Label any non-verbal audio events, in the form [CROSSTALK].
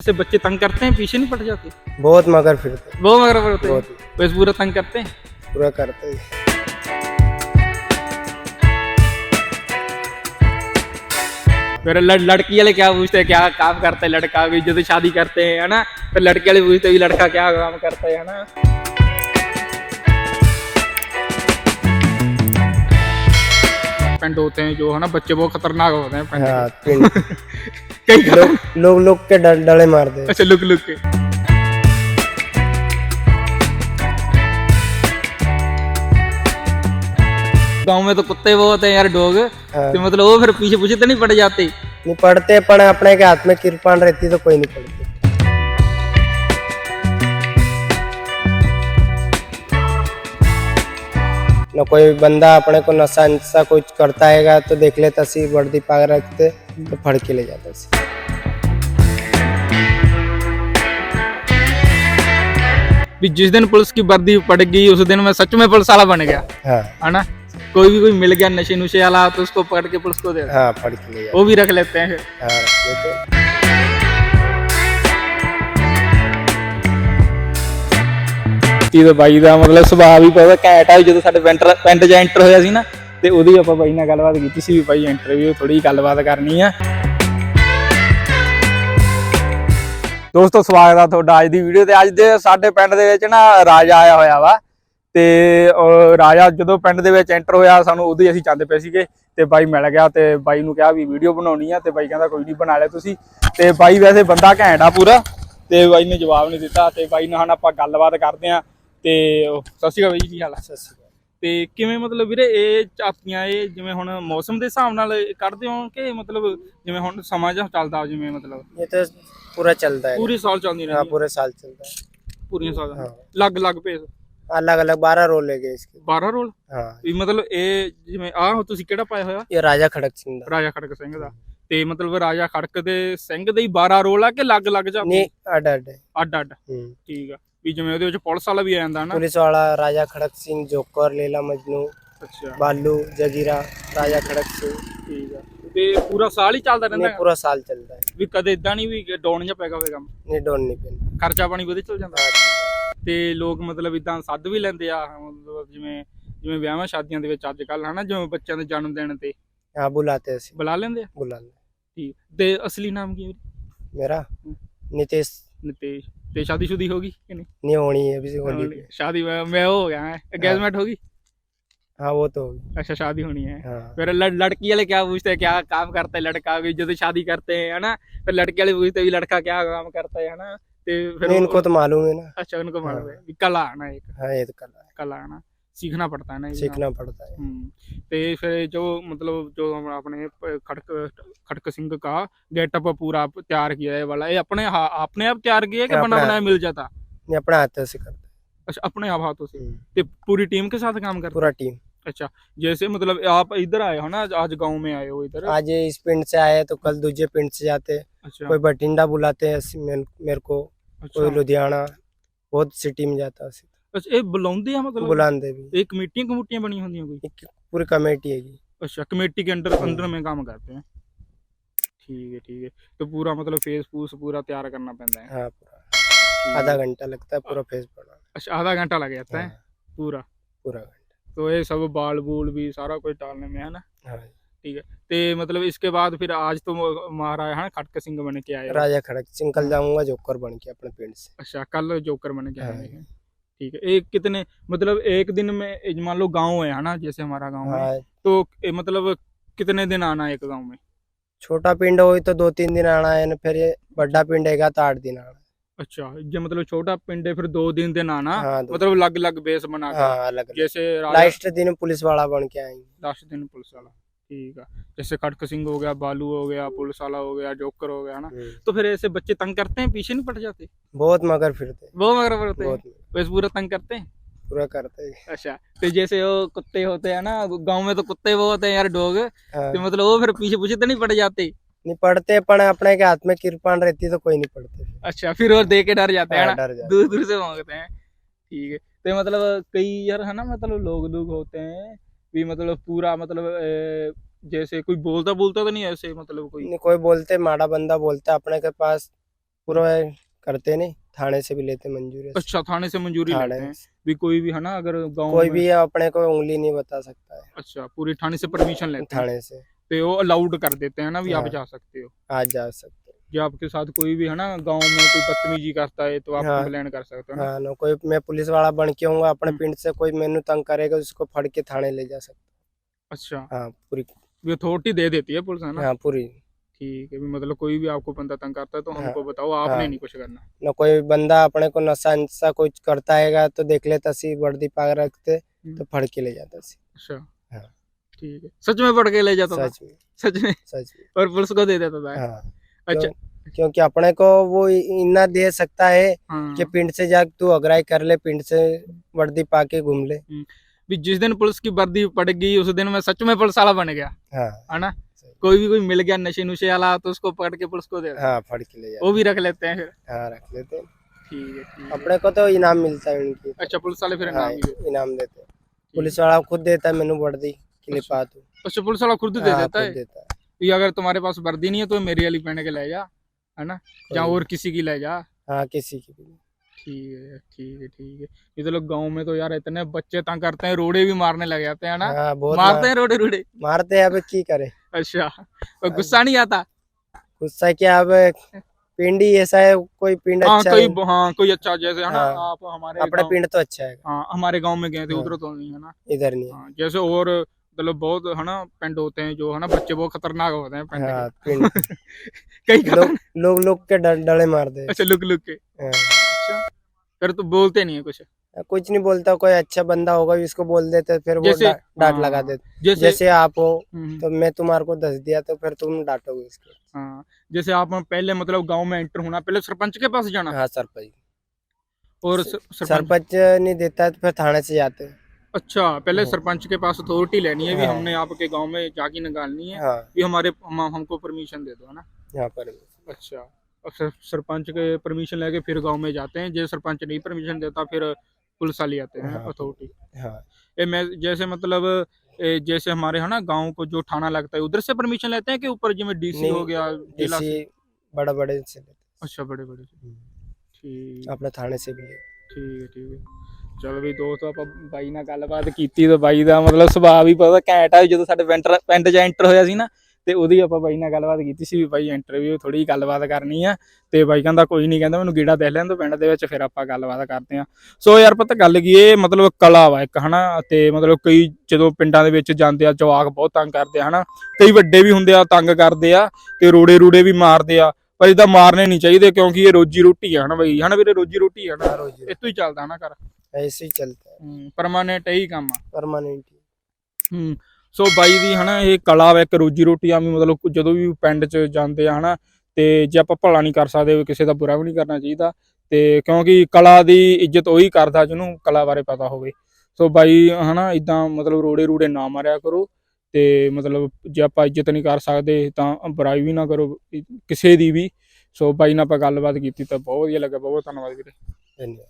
से बच्चे तंग करते हैं पीछे नहीं पड़ जाते? बहुत मगर फिरते वो मगर हैं? बहुत। बस पूरा तंग करते हैं? पूरा करते हैं। फिर लड़, लड़की वाले क्या पूछते हैं? क्या काम करता है? लड़का भी जब शादी करते हैं है ना? फिर लड़के वाले पूछते हैं भी लड़का क्या काम करता है है ना? पेंट होते हैं जो है ना? बच्चे बहुत खतरनाक होते हैं पेंट [LAUGHS] हाँ पिंड कई खतर- लोग लोग लोग के डर डले मार दे अच्छा लुक लुक के गांव में तो कुत्ते बहुत हैं यार डॉग हाँ। तो मतलब वो फिर पीछे पीछे तो नहीं पड़ जाते नहीं पढ़ते पण अपने के हाथ में किरपान रहती तो कोई नहीं पढ़ती न कोई बंदा अपने को नशा नशा कुछ करता हैगा तो देख लेता सी वर्दी पाग रखते तो फड़ के ले जाता सी भी जिस दिन पुलिस की वर्दी पड़ गई उस दिन मैं सच में पुलिस वाला बन गया हाँ है ना कोई भी कोई मिल गया नशे नुशे वाला तो उसको पकड़ के पुलिस को दे दो। हाँ फड़ के ले जाता वो भी रख लेते हैं फिर हाँ ਜੱਤੀ ਦਾ ਬਾਈ ਦਾ ਮਤਲਬ ਸੁਭਾਅ ਵੀ ਬਹੁਤ ਘੈਂਟ ਆ ਜਦੋਂ ਸਾਡੇ ਪਿੰਡ ਪਿੰਡ 'ਚ ਐਂਟਰ ਹੋਇਆ ਸੀ ਨਾ, ਤੇ ਉਹਦੀ ਆਪਾਂ ਬਾਈ ਨਾਲ ਗੱਲਬਾਤ ਕੀਤੀ ਸੀ ਵੀ ਬਾਈ ਇੰਟਰਵਿਊ ਥੋੜੀ ਗੱਲਬਾਤ ਕਰਨੀ ਆ। ਦੋਸਤੋ, ਸਵਾਗਤ ਆ ਤੁਹਾਡਾ ਅੱਜ ਦੀ ਵੀਡੀਓ ਤੇ। ਅੱਜ ਦੇ ਸਾਡੇ ਪਿੰਡ ਦੇ ਵਿੱਚ ਨਾ ਰਾਜਾ ਆਇਆ ਹੋਇਆ ਵਾ, ਤੇ ਰਾਜਾ ਜਦੋਂ ਪਿੰਡ ਦੇ ਵਿੱਚ ਐਂਟਰ ਹੋਇਆ, ਸਾਨੂੰ ਉਦੋਂ ਹੀ ਅਸੀਂ ਜਾਂਦੇ ਪਏ ਸੀਗੇ, ਤੇ ਬਾਈ ਮਿਲ ਗਿਆ ਤੇ ਬਾਈ ਨੂੰ ਕਿਹਾ ਵੀ ਵੀਡੀਓ ਬਣਾਉਣੀ ਆ, ਤੇ ਬਾਈ ਕਹਿੰਦਾ ਕੋਈ ਨਹੀਂ ਬਣਾ ਲਿਆ ਤੁਸੀਂ। ਤੇ ਬਾਈ ਵੈਸੇ ਬੰਦਾ ਘੈਂਟ ਆ ਪੂਰਾ, ਤੇ ਬਾਈ ਨੇ ਜਵਾਬ ਨਹੀਂ ਦਿੱਤਾ, ਤੇ ਬਾਈ ਨਾਲ ਆਪਾਂ ਗੱਲਬਾਤ ਕਰਦੇ ਆ। ਤੇ ਉਹ- ਸਤਿ ਸ਼੍ਰੀ ਅਕਾਲ ਬਾਈ ਜੀ ਕੀ ਹਾਲ ਆ सत श्री अकाल। ਤੇ ਕਿਵੇਂ ਮਤਲਬ ਵੀਰੇ ਇਹ ਚਾਪੀਆਂ ਇਹ ਜਿਵੇਂ ਹੁਣ ਮੌਸਮ ਦੇ ਹਿਸਾਬ ਨਾਲ ਇਹ ਕੱਢਦੇ ਹੋ ਕਿ ਮਤਲਬ ਜਿਵੇਂ ਹੁਣ ਸਮਾਂ ਜਿਹਾ ਚੱਲਦਾ ਜਿਵੇਂ ਮਤਲਬ ये तो पूरा चलता है ਪੂਰੀ ਸਾਲ ਚੱਲਦੀ हाँ ਰਹਿੰਦੀ पूरे साल चलता है ਪੂਰੀਆਂ ਸਾਲ हाँ ਲੱਗ ਲੱਗ ਪੇਸ अलग अलग बारह रोल है इसके 12 ਰੋਲ हाँ ਵੀ ਮਤਲਬ ਇਹ ਜਿਵੇਂ ਆਹ ਤੁਸੀਂ ਕਿਹੜਾ ਪਾਇਆ ਹੋਇਆ ये राजा खड़क सिंह दा। ਰਾਜਾ ਖੜਕ ਸਿੰਘ ਦਾ ਤੇ ਮਤਲਬ ਰਾਜਾ ਖੜਕ ਦੇ ਸਿੰਘ ਦੇ ਹੀ 12 ਰੋਲ ਆ ਕਿ ਲੱਗ ਲੱਗ ਜਾ नहीं अड अड है ਅੱਡ ਅੱਡ हम्म। ਠੀਕ ਆ ਵੀ ਜਿਵੇਂ ਉਹਦੇ ਵਿੱਚ ਪੁਲਿਸ ਵਾਲਾ ਵੀ ਆ ਜਾਂਦਾ ਨਾ ਪੁਲਿਸ ਵਾਲਾ ਰਾਜਾ ਖੜਕ ਸਿੰਘ ਜੋਕਰ ਲੇਲਾ ਮਜਨੂ ਅੱਛਾ। ਬਾਲੂ ਜਗੀਰਾ ਰਾਜਾ ਖੜਕ ਸਿੰਘ। ਠੀਕ ਆ। ਤੇ ਪੂਰਾ ਸਾਲ ਹੀ ਚੱਲਦਾ ਰਹਿੰਦਾ ਹੈਗਾ? ਪੂਰਾ ਸਾਲ ਚੱਲਦਾ ਹੈ। ਵੀ ਕਦੇ ਇਦਾਂ ਨਹੀਂ ਵੀ ਡਾਊਨ ਜਾਂ ਪੈਗਾ ਹੋਵੇ ਕੰਮ? ਨਹੀਂ ਡੋਨ ਨਹੀਂ ਪੈਂਦਾ। ਖਰਚਾ ਪਾਣੀ ਵੀ ਚੱਲ ਜਾਂਦਾ? ਤੇ ਲੋਕ ਮਤਲਬ ਇਦਾਂ ਸੱਦ ਵੀ ਲੈਂਦੇ ਆ ਮਤਲਬ ਜਿਵੇਂ ਜਿਵੇਂ ਵਿਆਹਾਂ ਸ਼ਾਦੀਆਂ ਦੇ ਵਿੱਚ ਅੱਜ ਕੱਲ ਹਨਾ ਜਿਵੇਂ ਬੱਚਿਆਂ ਦੇ ਜਨਮ ਦਿਨ ਤੇ। ਹਾਂ ਬੁਲਾਤੇ ਅਸੀਂ। ਬੁਲਾ ਲੈਂਦੇ ਆ? ਬੁਲਾ ਲੈ ਠੀਕ। ਤੇ ਅਸਲੀ ਨਾਮ ਕੀ ਹੈ ਮੇਰਾ? ਨਿਤੇਸ਼। ਨਿਤੇਸ਼। ਤੇ ਸ਼ਾਦੀ ਸ਼ੁਦੀ ਹੋ ਗਈ ਕਿ नहीं नहीं होनी है अभी से होली पे। शादी मैं, मैं वो हो गया है एंगेजमेंट होगी हाँ वो तो होगी अच्छा शादी होनी है हाँ फिर लड़, लड़की वाले क्या पूछते हैं क्या काम करता है लड़का भी जब शादी करते हैं है ना फिर लड़के वाले पूछते हैं भी लड़का क्या काम करता है है ना ते फिर नहीं वो- इनको तो मालूम है ना अच्छा उनको मालूम है हाँ। भी कल आना एक हाँ ये तो कल है कल आना सीखना पड़ता है ना सीखना पड़ता है। हम्म, ते फिर जो मतलब जो हम अपने खड़क खड़क सिंह का गेटअप पूरा तैयार किया है वाला ये अपने हा- अपने आप तैयार किया है कि बना बनाया मिल जाता? नहीं अपने हाथों से करता अच्छा अपने आप हाथों से? हम्म, पूरी टीम के साथ काम करते पूरा टीम। अच्छा जैसे मतलब आप इधर आए हो ना आज- गाँव में आए हो इधर? आज इस पिंड से आए तो कल दूसरे पिंड से जाते। अच्छा। कोई बठिंडा बुलाते हैं मेरे को। कोई अच्छा। लुधियाना बहुत सिटी में जाता है ऐसे। अच्छा ਇਹ ਬੁਲਾਉਂਦੇ ਆ मतलब बुलाते भी ਇਹ ਕਮੇਟੀਆਂ ਕਮੇਟੀਆਂ ਬਣੀ ਹੁੰਦੀਆਂ ਕੋਈ एक पूरी कमेटी है ये। अच्छा कमेटी के अंडर अंदर में काम करते हैं ठीक है ठीक है तो पूरा मतलब फेस फूस पूरा तैयार करना पैंदा है हाँ पूरा ठीक आधा है। घंटा लगता है पूरा फेस बनाना अच्छा आधा घंटा लग जाता है हाँ, पूरा पूरा घंटा तो ये सब बाल बूल भी सारा कुछ डालने में है ना हाँ ठीक है तो मतलब इसके बाद फिर आज तो महाराज है ना खटक सिंह बन के आए हो। राजा खड़क सिंह कल जाऊंगा जोकर बन के अपने पिंड से अच्छा कल जोकर बन के हाँ। आए हैं ठीक है एक कितने मतलब एक दिन में एक मान लो गांव है है ना जैसे हमारा गांव है हाँ तो ए, मतलब कितने दिन आना है एक गांव में छोटा पिंड हो तो दो तीन दिन आना है ना फिर ये बड़ा पिंड हैगा तो आठ दिन आना है। अच्छा जो मतलब छोटा पिंड है फिर दो दिन दिन आना हाँ दो- मतलब अलग अलग बेस बना के हाँ अलग अलग जैसे राजा लास्ट दिन पुलिस वाला बन के आएंगे लास्ट दिन पुलिस वाला ठीक है जैसे खटक सिंह हो गया बालू हो गया पुलिस वाला हो गया जोकर हो गया ना हम्म, तो फिर ऐसे बच्चे तंग करते हैं पीछे नहीं पड़ जाते बहुत मगर फिरते हैं, वो मगर पड़ते हैं बहुत बस पूरा तंग करते हैं पूरा करते हैं अच्छा तो जैसे वो कुत्ते होते हैं ना गांव में तो कुत्ते वो होते हैं यार डॉग हाँ, तो मतलब वो फिर पीछे पीछे तो नहीं पड़ जाते नहीं पढ़ते पण अपने के हाथ में किरपान रहती तो कोई नहीं पढ़ते अच्छा फिर वो देख के डर जाते हैं हाँ, ना डर जाते दूर दूर से मांगते हैं ठीक है तो मतलब कई यार है ना मतलब लोग लोग होते हैं भी मतलब पूरा मतलब जैसे कोई बोलता बोलता तो नहीं ऐसे मतलब कोई? नहीं कोई बोलते माड़ा बंदा बोलता अपने के पास पूरा करते नहीं थाने से भी लेते मंजूरी। अच्छा थाने से मंजूरी लेते हैं? भी कोई भी है ना अगर गाँव कोई भी अपने को उंगली नहीं बता सकता है। अच्छा पूरी थाने से परमिशन लेते थाने से। तो वो अलाउड कर देते हैं ना भी आप हाँ। जा सकते हो? आज जा सकते जो आपके साथ कोई भी है ना गाँव में कोई बदतमीजी करता है तो आप हाँ। कंप्लेन कर सकते हो ना? हाँ कोई मैं पुलिस वाला बन के हूँ अपने हम्म। पिंड से कोई मेनू तंग करेगा उसको फड़ के थाने ले जा सकता। अच्छा। हाँ पूरी। अथॉरिटी दे देती है पुलिस है ना? हाँ पूरी। ठीक है मतलब कोई भी आपको बंदा तंग करता है तो हाँ। हमको बताओ आपने हाँ। नहीं कुछ करना। ना कोई बंदा अपने को नशा नशा कुछ करता हैगा तो देख लेता सी वर्दी पाग रखते तो फड़ के ले जाता सी अच्छा। हाँ। ठीक है। सच में पढ़ के ले जाता सच में। सच में? सच में। और पुलिस को दे देता था? हाँ। अच्छा क्यों- क्योंकि अपने को वो इतना दे सकता है हाँ कि पिंड से जा तू अगराई कर ले पिंड से वर्दी पा के घूम ले भी जिस दिन पुलिस की वर्दी पड़ गई उस दिन मैं सच में पुलिस वाला बन गया हाँ है ना सही। कोई भी कोई मिल गया नशे नुशे वाला तो उसको पकड़ के पुलिस को दे देता हाँ फड़ के ले जा वो भी रख लेते हैं फिर हाँ रख लेते हैं। ठीक है ठीक है अपने को तो इनाम मिलता है उनकी अच्छा पुलिस वाले फिर हाँ इनाम भी देते इनाम देते हैं पुलिस वाला खुद देता है मैनू वर्दी क्लिपा तू अच्छा पुलिस वाला खुद दे हाँ, देता खुद है है अगर तुम्हारे पास वर्दी नहीं है तो मेरी वाली पहन के ले जा है ना? या और किसी की ले जा। हाँ किसी की भी। ठीक है ठीक है ठीक है। ये तो लोग गाँव में तो यार इतने बच्चे तंग करते हैं रोड़े भी मारने लग जाते हैं ना? हाँ मारते हैं रोड़े रोड़े। मारते हैं अब की करे? अच्छा तो गुस्सा नहीं आता? गुस्सा क्या अब पिंड ऐसा है कोई पिंड हाँ अच्छा कोई हाँ। कोई अच्छा जैसे है ना? हाँ, आप हमारे अपना पिंड तो अच्छा है। हाँ हमारे गाँव में गए थे हाँ। उधर तो नहीं है ना? इधर नहीं हाँ, जैसे और मतलब बहुत है ना पिंड होते हैं जो है ना बच्चे बहुत खतरनाक होते हैं पिंड हाँ [LAUGHS] कई लोग लोग लोग के डर डले मार दे अच्छा लुक लुक के। हाँ। अच्छा। फिर तो बोलते नहीं है कुछ। कुछ नहीं बोलता कोई अच्छा बंदा होगा इसको बोल देते फिर वो डांट हाँ, लगा देते। जैसे जैसे आप हो हम्म, तो मैं तुम्हारे को दस दिया तो फिर तुम डांटोगे इसको। हाँ जैसे आप पहले मतलब गाँव में एंटर होना पहले सरपंच के पास जाना। हाँ सरपंच। और सरपंच नहीं देता है तो फिर थाने से जाते। हैं अच्छा पहले हाँ। सरपंच के पास अथॉरिटी लेनी है भी हाँ। हमने आपके गाँव में जाके निकालनी है हाँ। भी हमारे हम, हमको परमिशन दे दो है ना? यहाँ पर अच्छा अक्सर सरपंच के परमिशन लेके फिर गाँव में जाते हैं जो सरपंच नहीं परमिशन देता फिर पुलिस वाले आते हैं अथॉरिटी ये मैं जैसे मतलब जैसे हमारे है ना गाँव को जो थाना लगता है उधर से परमिशन लेते हैं कि ऊपर जिसमें डीसी हो गया जिला बड़ा बड़े अच्छा बड़े बड़े हम्म। ठीक। अपने थाने से भी ठीक है ठीक है। ਚਲੋ ਵੀ ਦੋਸਤੋ, ਆਪਾਂ ਬਾਈ ਨਾਲ ਗੱਲਬਾਤ ਕੀਤੀ ਤੇ ਬਾਈ ਦਾ ਮਤਲਬ ਸੁਭਾਅ ਵੀ ਪਤਾ ਘੈਂਟ ਆ, ਜਦੋਂ ਸਾਡੇ ਪਿੰਡ ਪਿੰਡ 'ਚ ਐਂਟਰ ਹੋਇਆ ਸੀ ਨਾ, ਤੇ ਉਹਦੀ ਆਪਾਂ ਬਾਈ ਨਾਲ ਗੱਲਬਾਤ ਕੀਤੀ ਸੀ ਵੀ ਬਾਈ ਇੰਟਰਵਿਊ ਥੋੜੀ ਗੱਲਬਾਤ ਕਰਨੀ ਆ, ਤੇ ਬਾਈ ਕਹਿੰਦਾ ਕੋਈ ਨਹੀਂ ਕਹਿੰਦਾ ਮੈਨੂੰ ਗੀੜਾ ਦੇਖ ਲੈਣ ਤੋਂ ਪਿੰਡ ਦੇ ਵਿੱਚ, ਫਿਰ ਆਪਾਂ ਗੱਲਬਾਤ ਕਰਦੇ ਆ। ਸੋ ਯਾਰ ਪਤਾ ਗੱਲ ਕੀ ਇਹ ਮਤਲਬ ਕਲਾ ਵਾ ਇੱਕ, ਹਨਾ, ਤੇ ਮਤਲਬ ਕਈ ਜਦੋਂ ਪਿੰਡਾਂ ਦੇ ਵਿੱਚ ਜਾਂਦੇ ਆ, ਜਵਾਕ ਬਹੁਤ ਤੰਗ ਕਰਦੇ ਆ, ਹਨਾ, ਕਈ ਵੱਡੇ ਵੀ ਹੁੰਦੇ ਆ, ਤੰਗ ਕਰਦੇ ਆ, ਤੇ ਰੋੜੇ ਰੂੜੇ ਵੀ ਮਾਰਦੇ ਆ ਪਰ ਇਹਦਾ ਮਾਰਨੇ ਨਹੀਂ ਚਾਹੀਦੇ ਕਿਉਂਕਿ ਇਹ ਰੋਜੀ ਰੋਟੀ ਆ ਨਾ ਬਈ? ਹਨਾ ਵੀਰੇ ਰੋਜੀ ਰੋਟੀ ਆ ਨਾ? ਰੋਜੀ ਤੋਂ ਹੀ ਚੱਲਦਾ ਨਾ ਕਰ ਐਸੇ ਹੀ ਚੱਲਦਾ। ਪਰਮਾਨੈਂਟ ਇਹੀ ਕੰਮ ਆ। ਪਰਮਾਨੈਂਟ ਹੂੰ। ਸੋ ਬਾਈ ਦੀ ਹਨਾ ਇਹ ਕਲਾ ਵਾ ਇੱਕ ਰੋਜੀ ਰੋਟੀ ਵੀ ਮਤਲਬ ਜਦੋਂ ਵੀ ਪਿੰਡ 'ਚ ਜਾਂਦੇ ਆ ਹਨਾ ਤੇ ਜੇ ਆਪਾਂ ਭਲਾ ਨਹੀਂ ਕਰ ਸਕਦੇ ਕਿਸੇ ਦਾ ਬੁਰਾ ਵੀ ਨਹੀਂ ਕਰਨਾ ਚਾਹੀਦਾ ਤੇ ਕਿਉਂਕਿ ਕਲਾ ਦੀ ਇੱਜ਼ਤ ਉਹੀ ਕਰਦਾ ਜਿਹਨੂੰ ਕਲਾ ਬਾਰੇ ਪਤਾ ਹੋਵੇ। ਸੋ ਬਾਈ ਹਨਾ ਇਦਾਂ ਮਤਲਬ ਰੋੜੇ ਰੂੜੇ ਨਾ ਮਾਰਿਆ ਕਰੋ ਤੇ ਮਤਲਬ ਜੇ ਆਪਾਂ ਇੱਜ਼ਤ ਨਹੀਂ ਕਰ ਸਕਦੇ ਤਾਂ ਬੁਰਾਈ ਵੀ ਨਾ ਕਰੋ, ਕਿਸੇ ਦੀ ਵੀ। ਸੋ ਬਾਈ ਨਾਲ ਆਪਾਂ ਗੱਲਬਾਤ ਕੀਤੀ ਤਾਂ ਬਹੁਤ ਵਧੀਆ ਲੱਗਾ, ਬਹੁਤ ਧੰਨਵਾਦ ਵੀਰੇ। ਧੰਨਵਾਦ।